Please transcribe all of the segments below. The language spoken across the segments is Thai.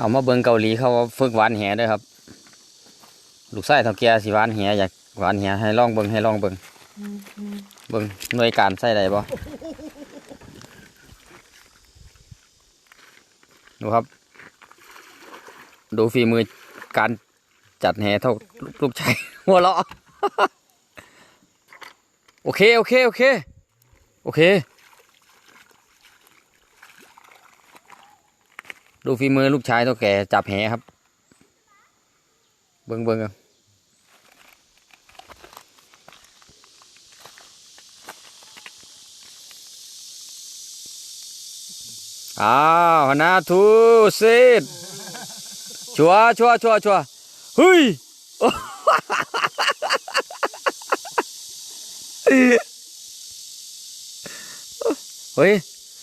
เอามาเบิงเกาหลีเขาฝึกหวานแหด้วยครับ ลูกชายเท่าแก่สิหวานแหอยากหวานแหให้ลองเบิงให้ลองเบิงเบิงหน่วยการใส่ได้บ่ดูครับ ดูฝีมือการจัดแหเท่าลูกชายหัวเราะโอเค โอเค โอเค โอเค ดูฝีมือลูกชายเท่าแก่จับแหครับ เบิ้งเบิ้งอาอ้าวนาทูสิดชัวชัวชัวชัวเฮ้ยเฮ้ย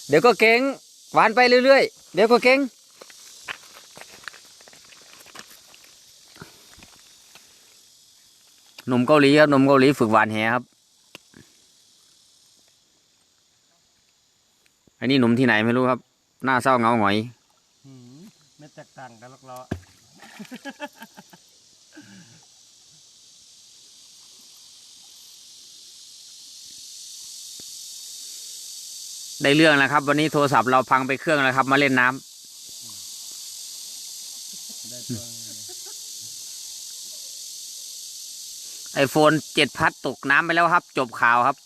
เดี๋ยวก็เก่งหวานไปเรื่อยๆ เดี๋ยวก็เก่ง หนุ่มเกาหลีครับหนุ่มเกาหลีฝึกหวานแหครับ อันนี้หนุ่มที่ไหนไม่รู้ครับ หน้าเศร้าเหงาหงอยหืมไม่แตกต่างกันหรอกเราได้เรื่องแล้วครับ วันนี้โทรศัพท์เราพังไปเครื่องแล้วครับ มาเล่นน้ำ ได้ตัวไอโฟนเจ็ดพัดตกน้ำไปแล้วครับ จบข่าวครับ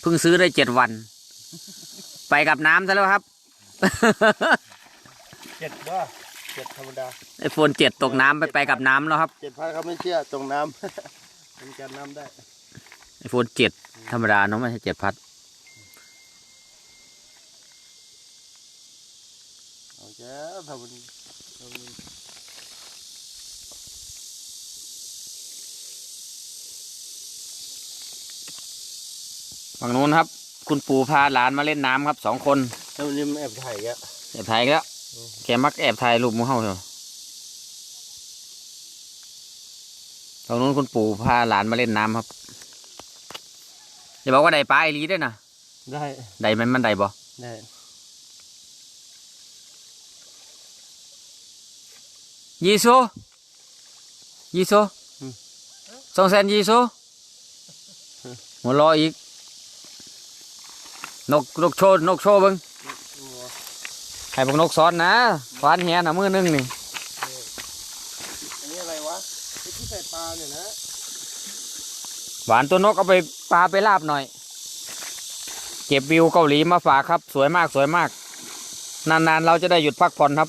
เพิ่งซื้อได้เจ็ดวัน ไปกับน้ำซะแล้วครับ เจ็ดว่าเจ็ดธรรมดาไอโฟนเจ็ดตกน้ำไปไปกับน้ำแล้วครับเจ็ดพันเขาไม่เชื่อตรงน้ำเป็นการน้ำได้ไอโฟนเจ็ดธรรมดาเนาะไม่ใช่เจ็ดพัดโอเคทำมันทำมัน ฝั่งนู้นครับ คุณปู่พาหลานมาเล่นน้ำครับสองคนทำมันแอบถ่ายอะ แอบถ่ายอีกแล้วแกมักแอบถ่ายรูปหมูเฮาเหรอฝั่งนู้นคุณปู่พาหลานมาเล่นน้ำครับอย่าบอกว่าได้ปลาไอรีด้วยนะได้ได้มันมันได้บ่ได้ยี่โซยี่โซสองแสนยี่โซหัวเรออีก นกนกโชว์นกโชว์เบิ้งให้พวกนกซ้อนนะฟานเหียนะมือหนึงนี่อันนี้อะไรวะไอ้ที่ใส่ปลาเนี่ยนะหวานตัวนกเอาไปปลาไปลาบหน่อย เก็บวิวเกาหลีมาฝากครับ สวยมากสวยมาก นานๆเราจะได้หยุดพักผ่อนครับ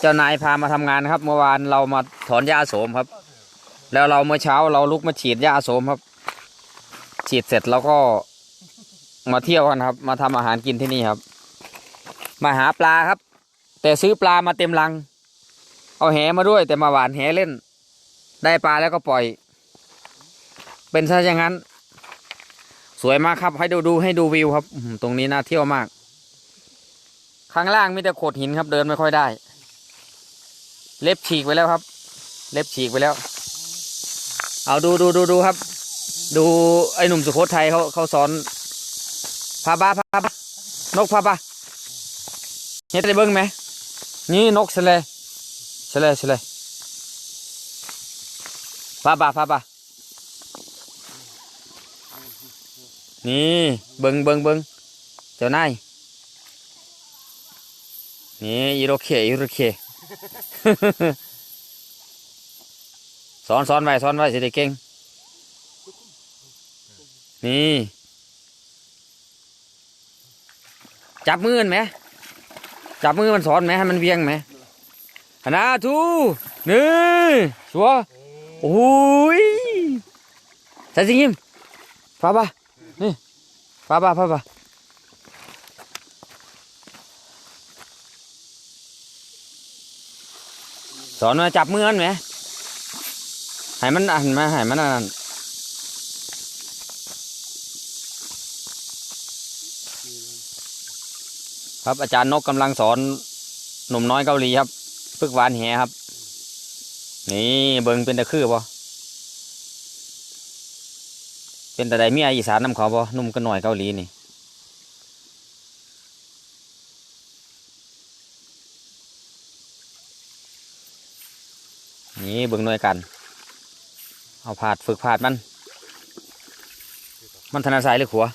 เจ้านายพามาทำงานครับ เมื่อวานเรามาถอนหญ้าโสมครับ แล้วเราเมื่อเช้าเราลุกมาฉีดหญ้าโสมครับ ฉีดเสร็จเราก็ มาเที่ยวกันครับ มาทำอาหารกินที่นี่ครับ มาหาปลาครับ แต่ซื้อปลามาเต็มลัง เอาแหมาด้วย แต่มาหวานแหเล่น ได้ปลาแล้วก็ปล่อย เป็นซะอย่างนั้น สวยมากครับ ให้ดูดูให้ดูวิวครับตรงนี้น่าเที่ยวมาก ข้างล่างมีแต่โขดหินครับเดินไม่ค่อยได้ เล็บฉีกไปแล้วครับ เล็บฉีกไปแล้ว เอาดูดูดูดูครับ ดูไอ้หนุ่มสุโขทัยเขาเขาสอน พาบ้าพาบ้านกพาบ้าเฮ็ดได้เบิ้งไหมนี่นกเสลเสลเสลพาบ้าพาบ้านี่เบิ้งเบิ้งเบิ้งเจ้านายนี่อีโรเคอีโรเคสอนสอนไว้สอนไว้สิได้เก่งนี่ จับมือมันไหมจับมือมันสอนไหมให้มันเวียงไหมหนาทูนี่ชัวโอ้ยใส่สิงิมฟาบ้านี่ฟาบ้าฟาบ้าสอนมาจับมือมันไหมให้มันอันมาให้มันอันนั้น ครับอาจารย์นกกำลังสอนหนุ่มน้อยเกาหลีครับพึกหวานแหครับ นี่เบิงเป็นตะคือบ่เป็นแต่ใดมียอีสานนำเขาบ่นุ่มก็หน่อยเกาหลีนี่นี่เบิ่งหน่วยกัน เอาผาดฝึกผาดมัน มันธนาสายหรือขัว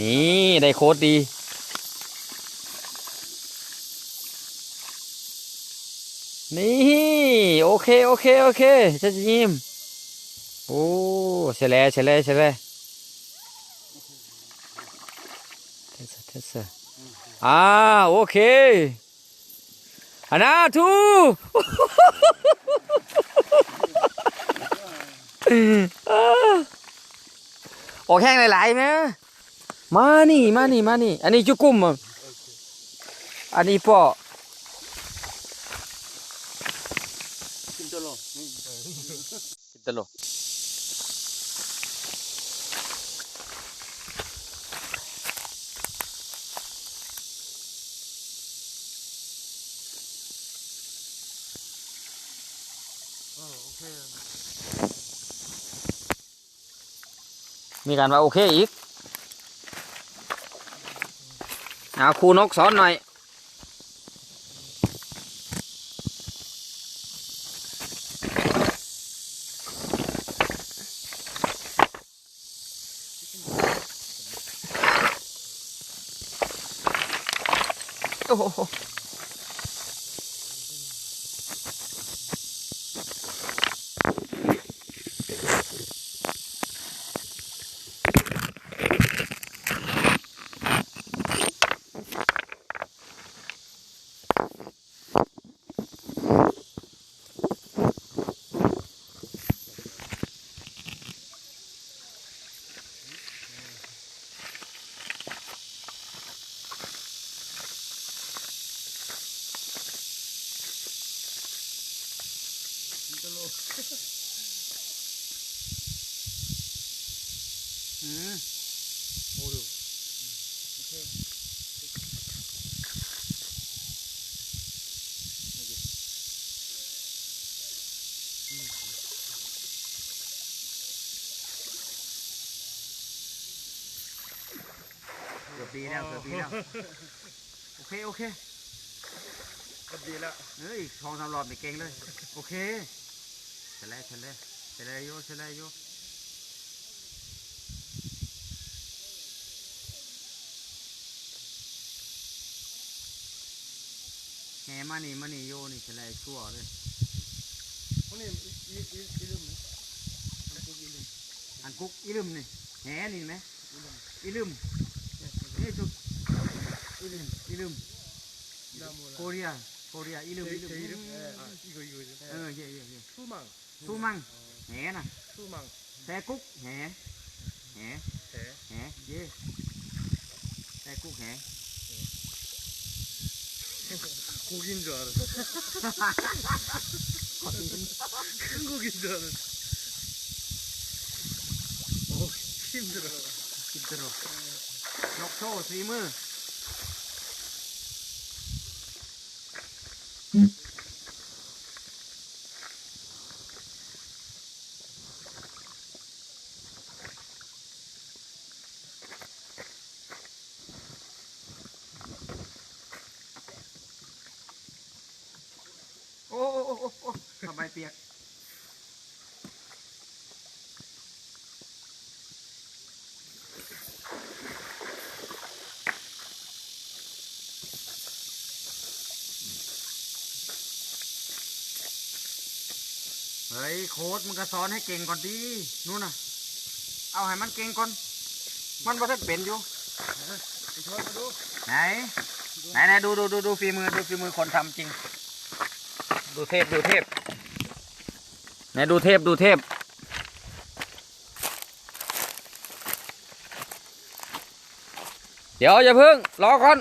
นี่ได้โค้ดดีนี่โอเคโอเคโอเคจะยิ้มโอ้เฉลยเฉลยเฉลยเทสเทสอ่าโอเคอันนาทูออกแห้งหลายๆไหม มานี่มานี่มานี่ อันนี้จุกุ้มอะอันนี้ป่อกินตลอดนี่กินตลกเออโอเคมีการว่าโอเคอีก เอาครูนกสอนหน่อย โอ้โห อืมโอ้ดูเกือบปีแล้วเกือบปีแล้ว โอเค โอเคก็ดีแล้ว เฮ้ยทองสามหลอดไม่เก่งเลย โอเค เลยเฉลยเฉลยอยู่เฉลยอยู่แหมานี่มานี่โยนี่เฉลยชั่วเลยคนนี้อีอีอีลืมนี่อันกุกอีลืมอันกุกอีลืมนี่แหนี่ไหมอีลืมนี่จุดอีลืมอีลืมโคเรียโคเรียอีลืมอีลืมเออเย่เย่เย่ผู้มั่ง su măng hẹ nè su măng xe cúc hẹ hẹ hẹ dê xe cúc hẹ 고기인 줄 알았어. 큰 고기인 줄 알았어. 오, 힘들어. 힘들어. 역초 스임을. 음. ทำไมเปียก เฮ้ย โค้ดมึงก็สอนให้เก่งก่อนดีนู่นน่ะ เอาให้มันเก่งก่อน มันบ่ทันเป็นอยู่ ไหน ไหนไหนดูดูดูดูฝีมือดูฝีมือคนทำจริง ดูเทพดูเทพไหนดูเทพดูเทพเดี๋ยวอย่าเพิ่งรอก่อน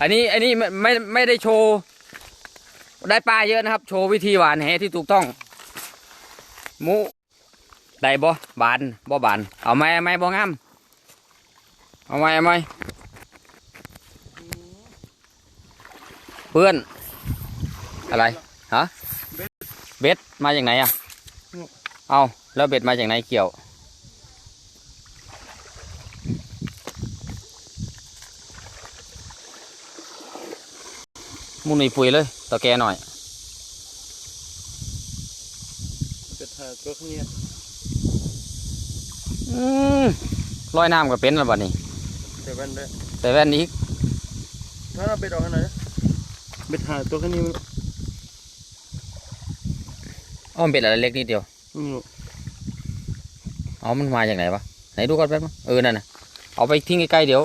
อันนี้อันนี้ไม่ไม่ไม่ได้โชว์ ได้ปลาเยอะนะครับ โชว์วิธีหวานแหที่ถูกต้องหมูได้บ่บานบ่บาน เอาไหมเอาไหมบ่งาม เอาไหมเอาไหม เพื่อน อะไรฮะเบ็ดมาจากไหนอะ 응, เอาแล้วเบ็ดมาจากไหนเกี่ยว มุนอีปุยเลยตะแกหน่อยเป็นทาตัวข้างนี้อืมลอยน้ำก็เป็นแล้วบัดนี้เดี๋ยวแว่นด้วยแต่แว่นอีกถ้าเราเบ็ดออกข้างไหนนะ เบ็ดหาตัวข้างนี้มันอ้อมนเป็นอะไรเล็กนิดเดียวไม่รู้เอามันมาจากไหนวะไหนดูก่อนแป๊บนึงเออนั่นน่ะเอาไปทิ้งใกล้ๆเดี๋ยว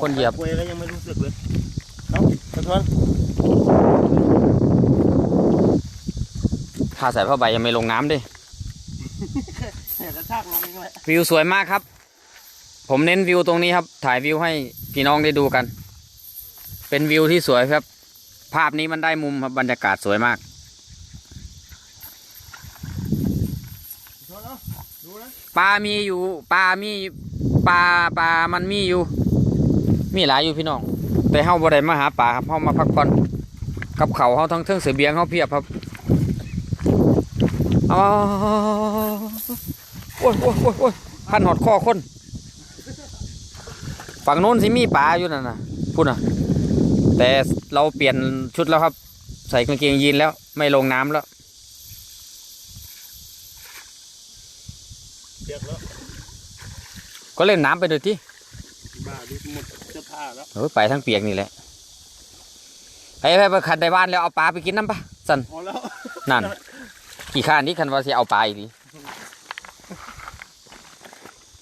คนเหยียบ กล้วยก็ยังไม่รู้สึกเลยเอ้าสะท้อนถ้าใส่ผ้าใบยังไม่ลงน้ำดิเนี่ยกระชากลงเองแหละวิวสวยมากครับ ผมเน้นวิวตรงนี้ครับ ถ่ายวิวให้พี่น้องได้ดูกัน เป็นวิวที่สวยครับ ภาพนี้มันได้มุมครับบรรยากาศสวยมากสะท้อนเอ้าดูนะปลามีอยู่ปลามีปลาปลามันมีอยู่ มีหลายอยู่พี่น้อง แต่เฮาบ่ได้มาหาปลาครับเฮามาพักผ่อนกับเขาวเฮาทั้งเทิงเสบียงเฮาเพียบครับเอาโอ้ยโอ้ยโอ้ยโอ้ยพันหอดคอคน ฝั่งโน้นสิมีปลาอยู่นั่นน่ะพูดน่ะ แต่เราเปลี่ยนชุดแล้วครับ ใส่กางเกงยีนแล้ว ไม่ลงน้ำแล้วเปียกแล้วก็เล่นน้ำไปเลยที่บ้าดูหมดเสื้อผ้าแล้วเออไปทั้งเปียกนี่แหละไปไปไปขันในบ้านแล้วเอาปลาไปกินน้ำปะสันพอแล้วนั่น กี่ข้านนี้คันว่าสิเอาปลาอีกดี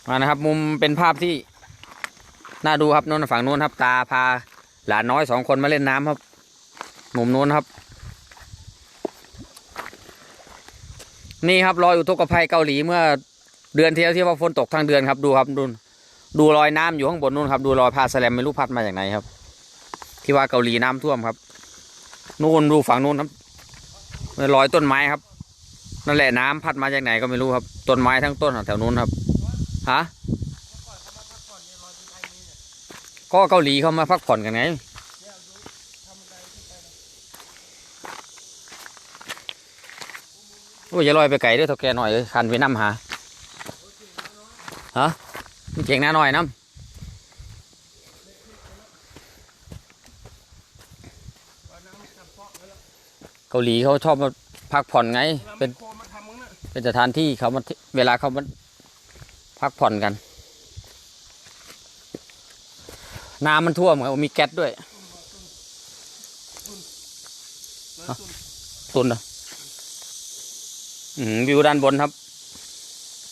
มานะครับ มุมเป็นภาพที่น่าดูครับโน้นฝั่งโน้นครับ ตาพา หลานน้อยสองคนมาเล่นน้ำครับหมุ่มโน้นครับ นี่ครับรอยอุทกภัยเกาหลีเมื่อเดือนที่แล้วที่ว่าฝนตกทั้งเดือนครับดูครับดูดูรอยน้ำอยู่ข้างบนนู้นครับ ดูรอยพาสแลมไม่รู้พัดมาจากไหนครับ ที่ว่าเกาหลีน้ำท่วมครับนู่นดูฝั่งนู้นครับรอยต้นไม้ครับ นั่นแหละน้ำพัดมาจากไหนก็ไม่รู้ครับ ต้นไม้ทั้งต้นแถวนู้นครับฮะ ก็เกาหลีเขามาพักผ่อนกันไงโอ้ยอย่าลอยไปไกลด้วยเท่าแกหน่อยคันไปน้ำหาฮะมันเก่งน้าหน่อยน้ำเกาหลีเขาชอบมาพักผ่อนไง เป็นเป็นสถานที่เขามาเวลาเขามาพักผ่อนกัน น้ำมันท่วมครับมีแก๊สด้วยตุนเหรอวิวด้านบนครับ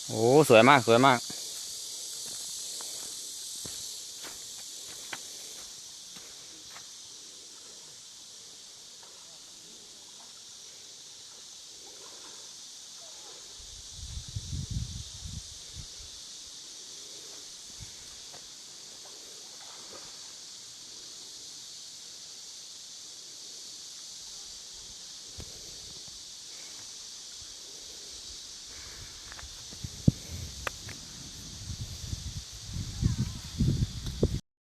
โอ้ สวยมาก สวยมาก